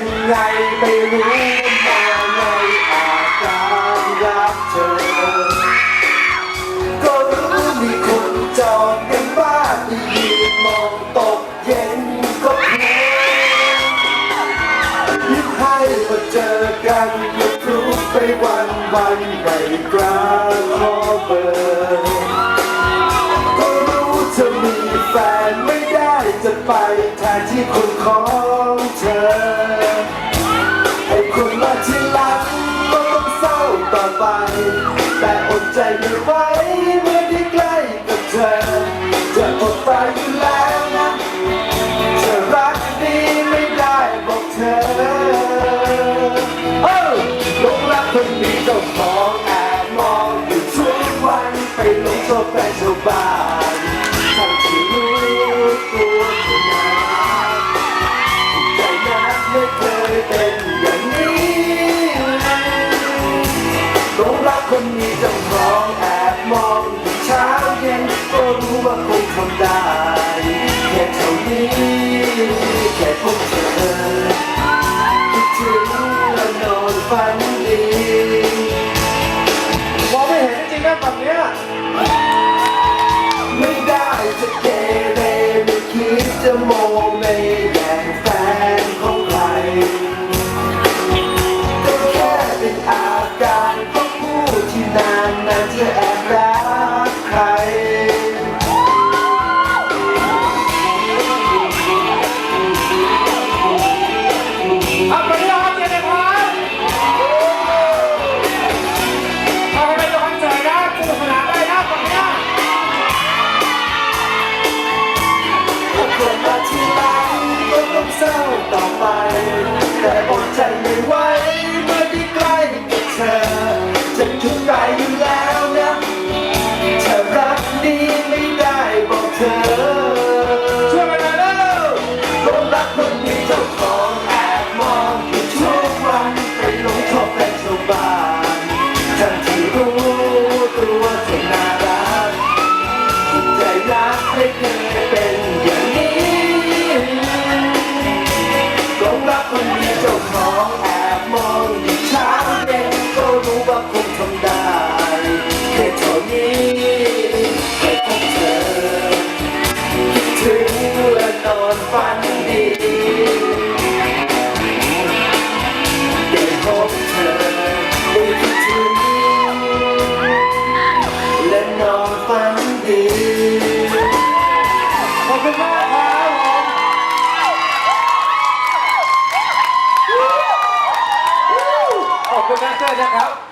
เป็นไงไปรู้มาในอาการรักเธอ ก็รู้มีคนจองกันบ้านยืนมองตกเย็นก็เพลินยิ้มให้มาเจอกันยิ่พลุกไปวันวันในกลางคอเบอร์ก็รู้จะมีแฟนไม่ได้จะไปแทนที่คนของเธอ คนมาที่หลังก็ต้องเศร้าต่อไป แต่อดใจไม่ไหว Comida Vó เกิดมาทีหลังก็ต้องเศร้าต่อไป แต่อดใจไม่ไหว อนฝันดีได้พบเธอได้คิดถึงและนอนฝันดีขอบคุณมากครับขอบคุณมากเจ้นครับ